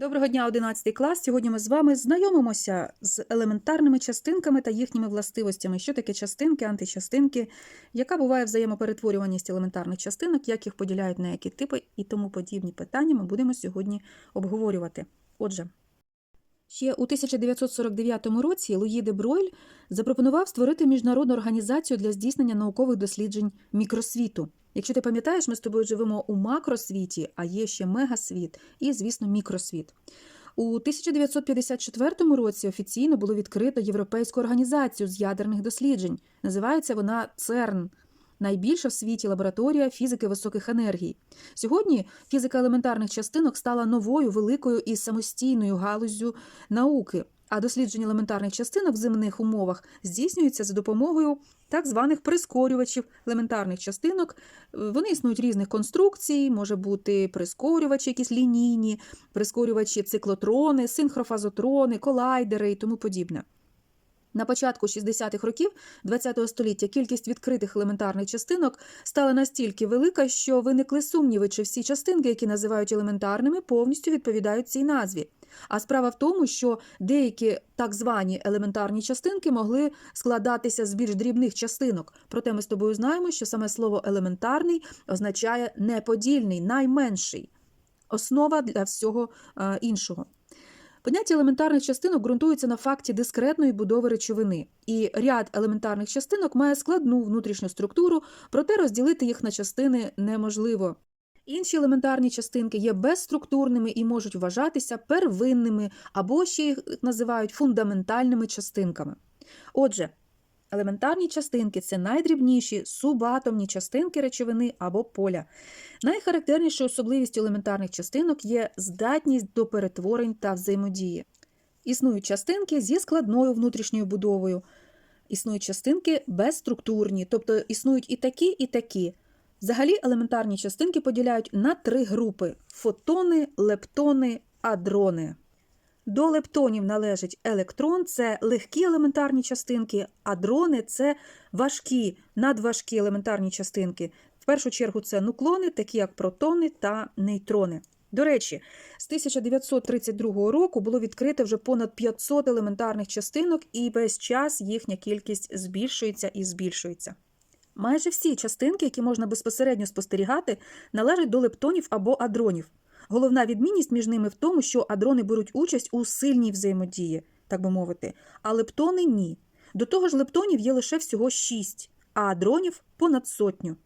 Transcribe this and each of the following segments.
Доброго дня, 11 клас. Сьогодні ми з вами знайомимося з елементарними частинками та їхніми властивостями. Що таке частинки, античастинки, яка буває взаємоперетворюваність елементарних частинок, як їх поділяють на які типи і тому подібні питання ми будемо сьогодні обговорювати. Отже, ще у 1949 році Луї де Бройль запропонував створити міжнародну організацію для здійснення наукових досліджень мікросвіту. Якщо ти пам'ятаєш, ми з тобою живемо у макросвіті, а є ще мегасвіт і, звісно, мікросвіт. У 1954 році офіційно було відкрито Європейську організацію з ядерних досліджень. Називається вона ЦЕРН. Найбільша в світі лабораторія фізики високих енергій. Сьогодні фізика елементарних частинок стала новою великою і самостійною галуззю науки, а дослідження елементарних частинок в земних умовах здійснюється за допомогою так званих прискорювачів елементарних частинок. Вони існують різних конструкцій, може бути прискорювачі, якісь лінійні, прискорювачі циклотрони, синхрофазотрони, колайдери і тому подібне. На початку 60-х років ХХ століття кількість відкритих елементарних частинок стала настільки велика, що виникли сумніви, чи всі частинки, які називають елементарними, повністю відповідають цій назві. А справа в тому, що деякі так звані елементарні частинки могли складатися з більш дрібних частинок. Проте ми з тобою знаємо, що саме слово елементарний означає неподільний, найменший, основа для всього е, іншого. Поняття елементарних частинок ґрунтується на факті дискретної будови речовини, і ряд елементарних частинок має складну внутрішню структуру, проте розділити їх на частини неможливо. Інші елементарні частинки є безструктурними і можуть вважатися первинними або ще їх називають фундаментальними частинками. Отже, елементарні частинки це найдрібніші субатомні частинки речовини або поля. Найхарактернішою особливістю елементарних частинок є здатність до перетворень та взаємодії. Існують частинки зі складною внутрішньою будовою, існують частинки безструктурні, тобто існують і такі, і такі. Взагалі елементарні частинки поділяють на три групи: фотони, лептони, адрони. До лептонів належить електрон, це легкі елементарні частинки, адрони це важкі, надважкі елементарні частинки. В першу чергу це нуклони, такі як протони та нейтрони. До речі, з 1932 року було відкрито вже понад 500 елементарних частинок, і весь час їхня кількість збільшується і збільшується. Майже всі частинки, які можна безпосередньо спостерігати, належать до лептонів або адронів. Головна відмінність між ними в тому, що адрони беруть участь у сильній взаємодії, так би мовити, а лептони ні. До того ж, лептонів є лише всього 6, а адронів понад сотню.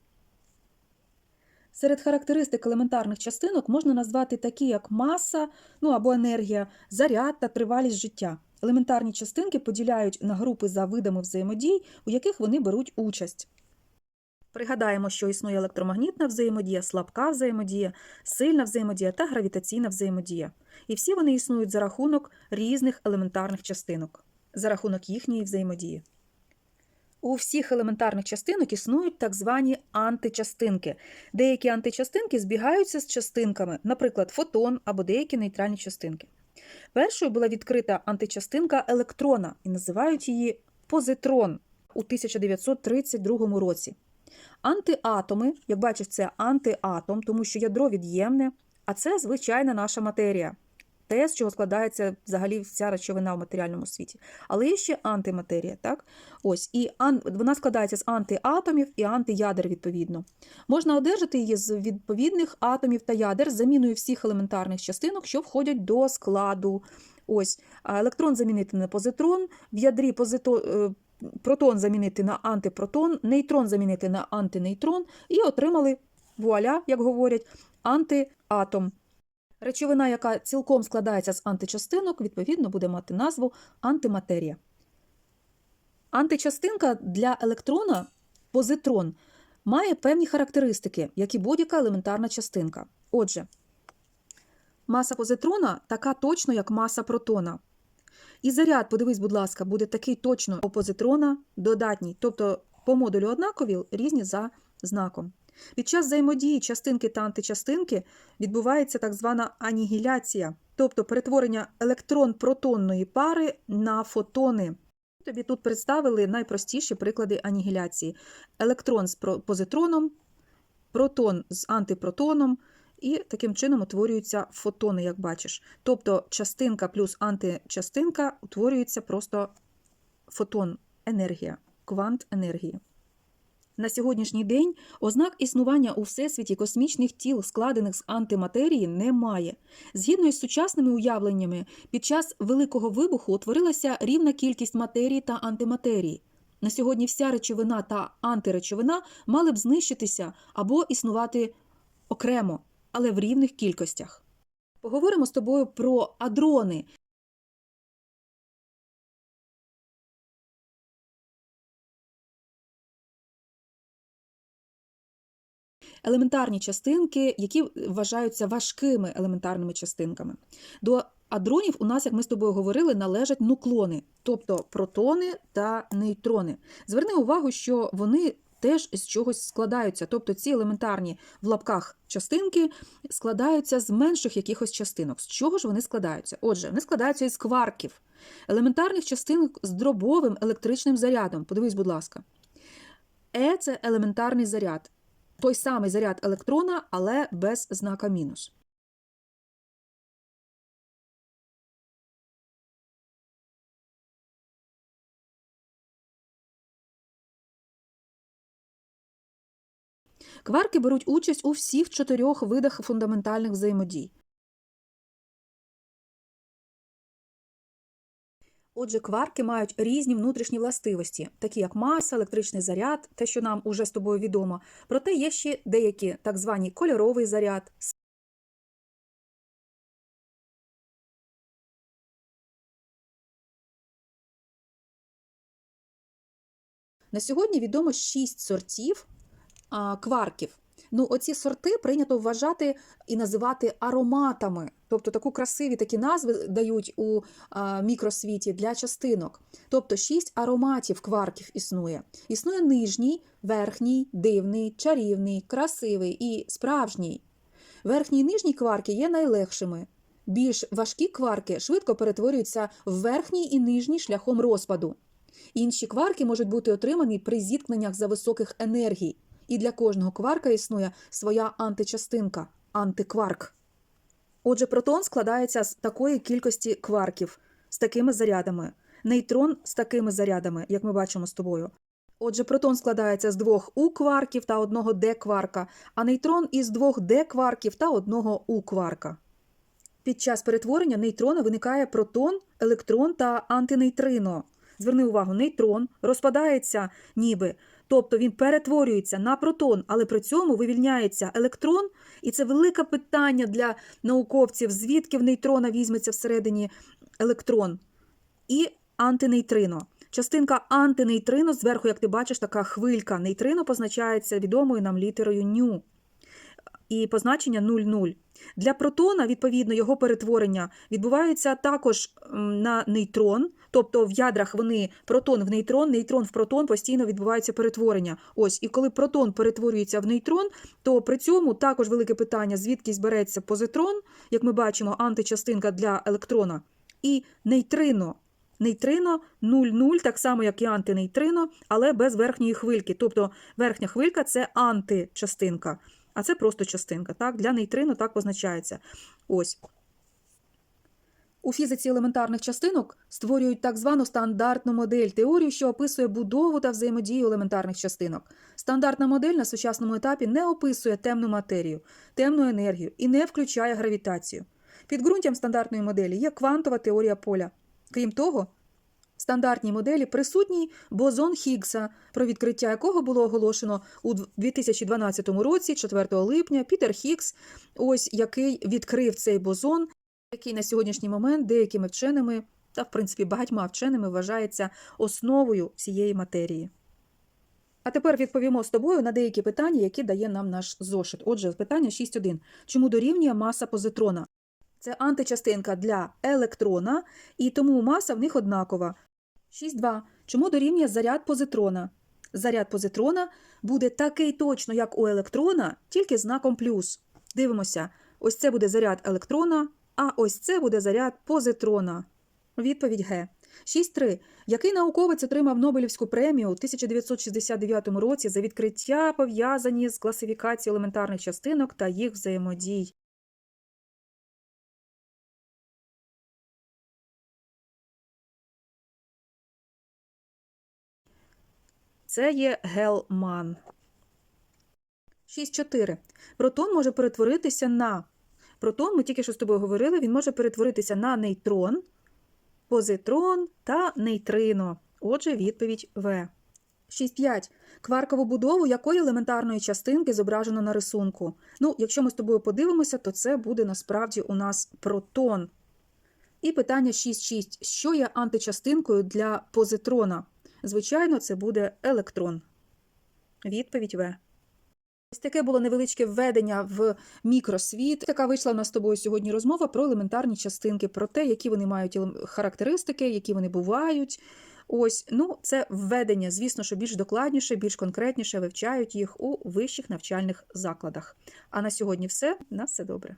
Серед характеристик елементарних частинок можна назвати такі, як маса, ну або енергія, заряд та тривалість життя. Елементарні частинки поділяють на групи за видами взаємодій, у яких вони беруть участь. Пригадаємо, що існує електромагнітна взаємодія, слабка взаємодія, сильна взаємодія та гравітаційна взаємодія. І всі вони існують за рахунок різних елементарних частинок, за рахунок їхньої взаємодії. У всіх елементарних частинок існують так звані античастинки. Деякі античастинки збігаються з частинками, наприклад, фотон або деякі нейтральні частинки. Першою була відкрита античастинка електрона і називають її позитрон у 1932 році. Антиатоми, як бачиш, це антиатом, тому що ядро від'ємне, а це звичайна наша матерія, те, з чого складається взагалі вся речовина в матеріальному світі. Але є ще антиматерія. так? Ось, І ан... вона складається з антиатомів і антиядер, відповідно. Можна одержати її з відповідних атомів та ядер з заміною всіх елементарних частинок, що входять до складу. Ось, Електрон замінити на позитрон, в ядрі позито... протон замінити на антипротон, нейтрон замінити на антинейтрон, і отримали вуаля, як говорять, антиатом. Речовина, яка цілком складається з античастинок, відповідно, буде мати назву антиматерія. Античастинка для електрона, позитрон, має певні характеристики, як і будь-яка елементарна частинка. Отже, маса позитрона така точно, як маса протона. І заряд, подивись, будь ласка, буде такий точно у позитрона додатній, тобто по модулю однакові, різні за знаком. Під час взаємодії частинки та античастинки відбувається так звана анігіляція, тобто перетворення електрон-протонної пари на фотони. Тобі тут представили найпростіші приклади анігіляції: електрон з позитроном, протон з антипротоном і таким чином утворюються фотони, як бачиш. Тобто частинка плюс античастинка утворюється просто фотон, енергія, квант енергії. На сьогоднішній день ознак існування у всесвіті космічних тіл, складених з антиматерії, немає. Згідно із сучасними уявленнями, під час Великого вибуху утворилася рівна кількість матерії та антиматерії. На сьогодні вся речовина та антиречовина мали б знищитися або існувати окремо, але в рівних кількостях. Поговоримо з тобою про адрони. елементарні частинки, які вважаються важкими елементарними частинками. До адронів у нас, як ми з тобою говорили, належать нуклони, тобто протони та нейтрони. Зверни увагу, що вони теж з чогось складаються, тобто ці елементарні в лапках частинки складаються з менших якихось частинок. З чого ж вони складаються? Отже, вони складаються із кварків, елементарних частинок з дробовим електричним зарядом. Подивись, будь ласка. Е це елементарний заряд той самий заряд електрона, але без знака мінус. Кварки беруть участь у всіх чотирьох видах фундаментальних взаємодій. Отже, кварки мають різні внутрішні властивості, такі як маса, електричний заряд, те, що нам уже з тобою відомо. Проте є ще деякі так звані кольоровий заряд. На сьогодні відомо шість сортів а, кварків. Ну, оці сорти прийнято вважати і називати ароматами, тобто таку красиві такі назви дають у мікросвіті для частинок. Тобто шість ароматів кварків існує. Існує нижній, верхній, дивний, чарівний, красивий і справжній. Верхній і нижній кварки є найлегшими. Більш важкі кварки швидко перетворюються в верхній і нижній шляхом розпаду. Інші кварки можуть бути отримані при зіткненнях за високих енергій. І для кожного кварка існує своя античастинка антикварк. Отже, протон складається з такої кількості кварків, з такими зарядами, нейтрон з такими зарядами, як ми бачимо з тобою. Отже, протон складається з двох У-кварків та одного Д-кварка, а нейтрон із двох Д-кварків та одного У-кварка. Під час перетворення нейтрона виникає протон, електрон та антинейтрино. Зверни увагу, нейтрон розпадається ніби Тобто він перетворюється на протон, але при цьому вивільняється електрон, і це велике питання для науковців, звідки в нейтрона візьметься всередині електрон і антинейтрино. Частинка антинейтрино, зверху, як ти бачиш, така хвилька. Нейтрино позначається відомою нам літерою ню. І позначення 0,0. Для протона, відповідно, його перетворення відбувається також на нейтрон, тобто в ядрах вони протон в нейтрон, нейтрон в протон постійно відбувається перетворення. Ось, і коли протон перетворюється в нейтрон, то при цьому також велике питання, звідки збереться позитрон, як ми бачимо, античастинка для електрона, і нейтрино. Нейтрино 0,0, так само, як і антинейтрино, але без верхньої хвильки. Тобто верхня хвилька це античастинка а це просто частинка. Так? Для нейтрину так позначається. Ось. У фізиці елементарних частинок створюють так звану стандартну модель, теорію, що описує будову та взаємодію елементарних частинок. Стандартна модель на сучасному етапі не описує темну матерію, темну енергію і не включає гравітацію. Підґрунтям стандартної моделі є квантова теорія поля. Крім того, стандартній моделі присутній бозон Хіггса, про відкриття якого було оголошено у 2012 році, 4 липня, Пітер Хіггс, ось який відкрив цей бозон, який на сьогоднішній момент деякими вченими та, в принципі, багатьма вченими вважається основою цієї матерії. А тепер відповімо з тобою на деякі питання, які дає нам наш зошит. Отже, питання 6.1. Чому дорівнює маса позитрона? Це античастинка для електрона, і тому маса в них однакова. 6.2. Чому дорівнює заряд позитрона? Заряд позитрона буде такий точно, як у електрона, тільки знаком плюс. Дивимося, ось це буде заряд електрона, а ось це буде заряд позитрона. Відповідь Г. 6.3. Який науковець отримав Нобелівську премію у 1969 році за відкриття, пов'язані з класифікацією елементарних частинок та їх взаємодій? Це є Гелман. 6.4. Протон може перетворитися на. Протон, ми тільки що з тобою говорили, він може перетворитися на нейтрон, позитрон та нейтрино. Отже, відповідь В. 6.5. Кваркову будову якої елементарної частинки зображено на рисунку? Ну, якщо ми з тобою подивимося, то це буде насправді у нас протон. І питання 6.6. Що є античастинкою для позитрона? Звичайно, це буде електрон. Відповідь В. Ось таке було невеличке введення в мікросвіт. Така вийшла в нас з тобою сьогодні розмова про елементарні частинки, про те, які вони мають характеристики, які вони бувають. Ось, ну, це введення, звісно, що більш докладніше, більш конкретніше вивчають їх у вищих навчальних закладах. А на сьогодні все. На все добре.